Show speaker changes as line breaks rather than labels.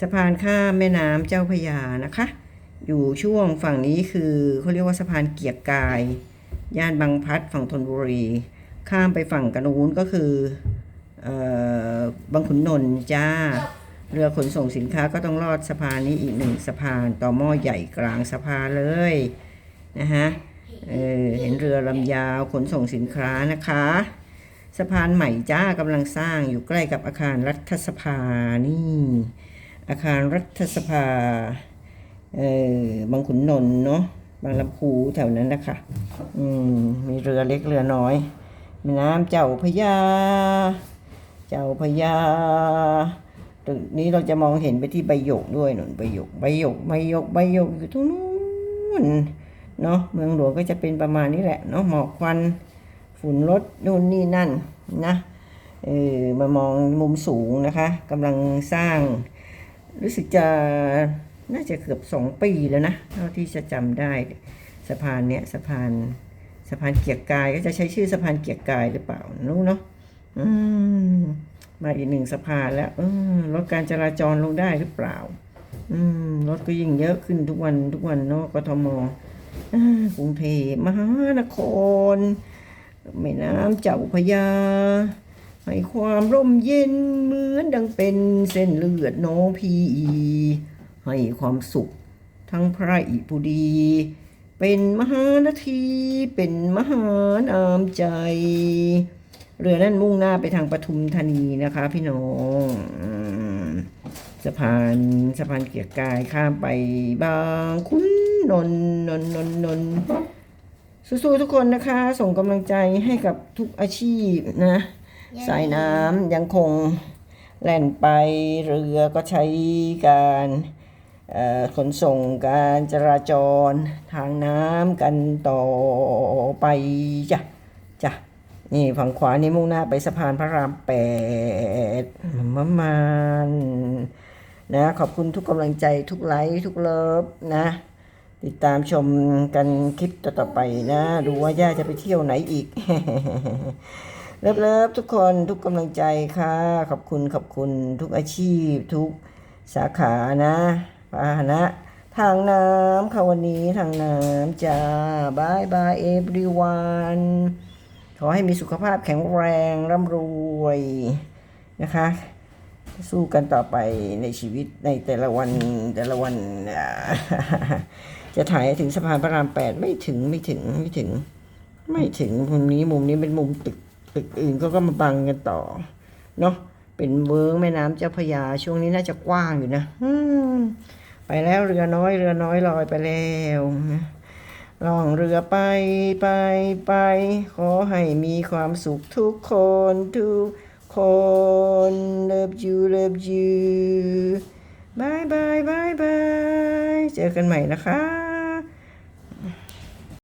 สะพานข้ามแม่น้ำเจ้าพยานะคะ อยู่ช่วงฝั่งนี้คือเขาเรียกว่าสะพานเกียรกาย ย่านบางพัดฝั่งธนบุรี ข้ามไปฝั่งกระนูนก็คืออบางขุนนนท์จ้า เรือขนส่งสินค้าก็ต้องลอดสะพานนี้อีกหนึ่งสะพานต่อหม้อใหญ่กลางสะพานเลยนะฮะเเห็นเรือลำยาวขนส่งสินค้านะคะ สะพานใหม่จ้ากำลังสร้างอยู่ใกล้กับอาคารรัฐสภานี่ อาคารรัฐสภา เออบางขุนนนท์เนาะ บางลำพูแถวนั้นนะคะอืม มีเรือเล็กเรือน้อยแม่น้ำเจ้าพยา เจ้าพยาตรงนี้เราจะมองเห็นไปที่ใบหยกด้วยหนุนใบหยกใบหยกใบหยกใบหยกอยู่ตรงนู้นเนาะเมืองหลวงก็จะเป็นประมาณนี้แหละเนาะหมอกควันฝุ่นรถนู่นนี่นั่นนะเออมามองมุมสูงนะคะกำลังสร้าง รู้สึกจะน่าจะเกือบสองปีแล้วนะเท่าที่จะจำได้สะพานเนี้ยสะพานสะพานเกียรกายก็จะใช้ชื่อสะพานเกียรกายหรือเปล่านู้เนาะอืมมาอีกหนึ่งสะพานแล้วเออลดการจราจรลงได้หรือเปล่า อืมรถก็ยิ่งเยอะขึ้นทุกวันทุกวันเนาะกทมกรุงเทพมหานครแม่น้ำเจ้าพระยา ให้ความร่มเย็นเหมือนดังเป็นเส้นเลือดน้องพีให้ความสุขทั้งพระอิปุดี เป็นมหานาทีเป็นมหานามใจ เรือนั่นมุ่งหน้าไปทางปทุมธานีนะคะพี่น้องสะพานสะพานเกียรกายข้ามไปบางคุณนนนนนนนนสู้ๆทุกคนนะคะ ส่งกำลังใจให้กับทุกอาชีพนะ สายน้ำยังคงแล่นไปเรือก็ใช้การขนส่งการจราจรทางน้ำกันต่อไปจ้ะจ้ะนี่ฝั่งขวานี่มุ่งหน้าไปสะพานพระรามแปดประมาณนะขอบคุณทุกกำลังใจทุกไลค์ทุกเลิฟนะ ติดตามชมกันคลิปต่อๆไปนะ ดูว่าย่าจะไปเที่ยวไหนอีก เลิฟๆทุกคนทุกกำลังใจค่ะ ขอบคุณขอบคุณทุกอาชีพ ทุกสาขานะพาหนะ ทางน้ำค่ะวันนี้ทางน้ำจ้าบายบายเอฟรีวันขอให้มีสุขภาพแข็งแรงร่ำรวยนะคะ สู้กันต่อไปในชีวิตในแต่ละวันแต่ละวัน จะถ่ายถึงสะพานพระรามแปดไม่ถึงไม่ถึงไม่ถึง ไม่ถึงมุมนี้มุมนี้เป็นมุมตึก ตึกอื่นก็ก็มาบังกันต่อ เนาะเป็นเวิ้งแม่น้ำเจ้าพยา ช่วงนี้น่าจะกว้างอยู่นะไปแล้วเรือน้อย เรือน้อยลอยไปแล้วล่องเรือไปไปไป ขอให้มีความสุขทุกคนทุกคน love you love you บายบายบายบายเจอกันใหม่นะคะ